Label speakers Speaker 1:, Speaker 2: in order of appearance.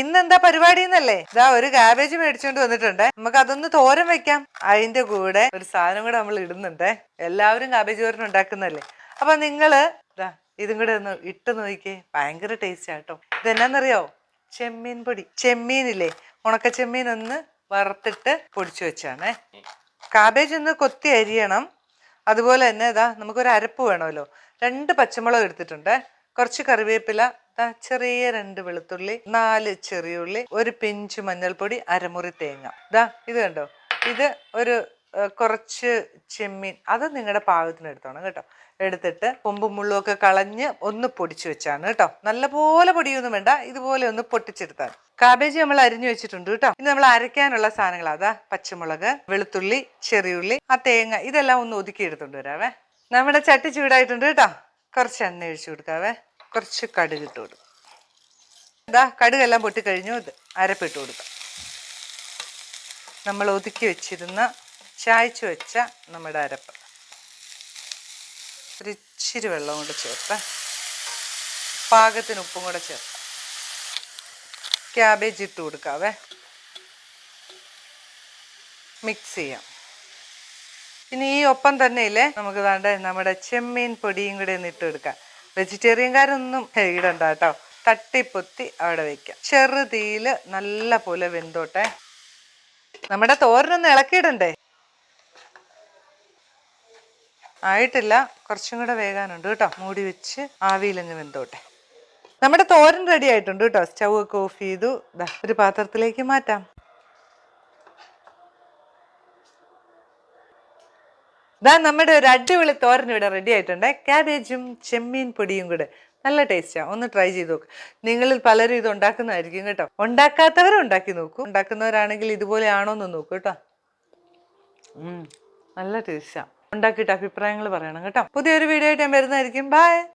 Speaker 1: ഇന്നെന്താ പരിപാടി എന്നല്ലേ ഇതാ ഒരു കാബേജ് മേടിച്ചോണ്ട് വന്നിട്ടുണ്ട്. നമുക്ക് അതൊന്ന് തോരൻ വെക്കാം. അതിന്റെ കൂടെ ഒരു സാധനം കൂടെ നമ്മൾ ഇടുന്നുണ്ട്. എല്ലാവരും കാബേജ് തോരൻ ഉണ്ടാക്കുന്നല്ലേ അപ്പൊ നിങ്ങൾ ഇതാ ഇതും കൂടെ ഒന്ന് ഇട്ട് നോക്കിക്കേ ഭയങ്കര ടേസ്റ്റ് ആട്ടോ. ഇതെന്നാന്നറിയോ? ചെമ്മീൻ പൊടി. ചെമ്മീനില്ലേ? ഉണക്ക ചെമ്മീൻ ഒന്ന് വറുത്തിട്ട് പൊടിച്ചു വെച്ചാണേ. കാബേജ് ഒന്ന് കൊത്തി അരിയണം. അതുപോലെ തന്നെ ഇതാ നമുക്കൊരു അരപ്പ് വേണമല്ലോ. രണ്ട് പച്ചമുളക് എടുത്തിട്ടുണ്ട്. കുറച്ച് കറിവേപ്പില ചെറിയ രണ്ട് വെളുത്തുള്ളി നാല് ചെറിയുള്ളി ഒരു പിഞ്ച് മഞ്ഞൾപ്പൊടി അരമുറി തേങ്ങ. ദാ ഇത് കണ്ടോ? ഇത് ഒരു കുറച്ച് ചെമ്മീൻ. അത് നിങ്ങളുടെ പാകത്തിന് എടുത്തോണം കേട്ടോ. എടുത്തിട്ട് കൊമ്പും മുള്ളും ഒക്കെ കളഞ്ഞ് ഒന്ന് പൊടിച്ചു വെച്ചാണ് കേട്ടോ. നല്ലപോലെ പൊടിയൊന്നും വേണ്ട. ഇതുപോലെ ഒന്ന് പൊട്ടിച്ചെടുത്താൽ കാബേജ് നമ്മൾ അരിഞ്ഞു വെച്ചിട്ടുണ്ട് കേട്ടോ. ഇനി നമ്മൾ അരയ്ക്കാനുള്ള സാധനങ്ങൾ അതാ പച്ചമുളക് വെളുത്തുള്ളി ചെറിയുള്ളി ആ തേങ്ങ ഇതെല്ലാം ഒന്ന് ഒതുക്കി എടുത്തോണ്ട് വരാവേ. നമ്മുടെ ചട്ടി ചൂടായിട്ടുണ്ട് കേട്ടോ. കുറച്ച് എണ്ണ ഒഴിച്ചു കൊടുക്കാവേ. കുറച്ച് കടുക് ഇട്ട് കൊടുക്കും. ഇതാ കടുകെല്ലാം പൊട്ടിക്കഴിഞ്ഞു ഇത് അരപ്പിട്ട് കൊടുക്കാം. നമ്മൾ ഒതുക്കി വെച്ചിരുന്ന ചായച്ചു വെച്ച നമ്മുടെ അരപ്പ്. ഒരു ഇച്ചിരി വെള്ളം കൂടെ ചേർത്ത്. പാകത്തിന് ഉപ്പും കൂടെ ചേർത്ത്. ക്യാബേജ് ഇട്ട് കൊടുക്കാവേ. മിക്സ് ചെയ്യാം. ഇനി ഈ ഒപ്പം തന്നെയില്ലേ? നമുക്ക് വേണ്ട നമ്മുടെ ചെമ്മീൻ പൊടിയും കൂടെ ഒന്ന് ഇട്ട് കൊടുക്കാം. വെജിറ്റേറിയൻകാരൊന്നും ഇടണ്ട കേട്ടോ. തട്ടിപ്പൊത്തി അവിടെ വെക്കാം. ചെറുതീയിൽ നല്ല പോലെ വെന്തോട്ടെ. നമ്മുടെ തോരനൊന്ന് ഇളക്കിയിടണ്ടേ? ആയിട്ടില്ല. കുറച്ചും കൂടെ വേകാനുണ്ട് കേട്ടോ. മൂടി വെച്ച് ആവിയിലങ്ങ് വെന്തോട്ടെ. നമ്മുടെ തോരൻ റെഡി ആയിട്ടുണ്ട് കേട്ടോ. സ്റ്റൗ ഒക്കെ ഓഫ് ചെയ്തു ഒരു പാത്രത്തിലേക്ക് മാറ്റാം. ദാ നമ്മുടെ ഒരു അടിപൊളി തോരൻ ഇവിടെ റെഡി ആയിട്ടുണ്ട്. ക്യാബേജും ചെമ്മീൻ പൊടിയും കൂടെ. നല്ല ടേസ്റ്റാ ഒന്ന് ട്രൈ ചെയ്ത് നോക്ക്. നിങ്ങളിൽ പലരും ഇത് ഉണ്ടാക്കുന്നതായിരിക്കും കേട്ടോ. ഉണ്ടാക്കാത്തവരും ഉണ്ടാക്കി നോക്കൂ. ഉണ്ടാക്കുന്നവരാണെങ്കിൽ ഇതുപോലെ ആണോ എന്ന് നോക്കൂ കേട്ടോ. നല്ല ടേസ്റ്റാ ഉണ്ടാക്കിയിട്ട് അഭിപ്രായങ്ങൾ പറയണം കേട്ടോ. പുതിയൊരു വീഡിയോ ആയിട്ട് ഞാൻ വരുന്നതായിരിക്കും. ബൈ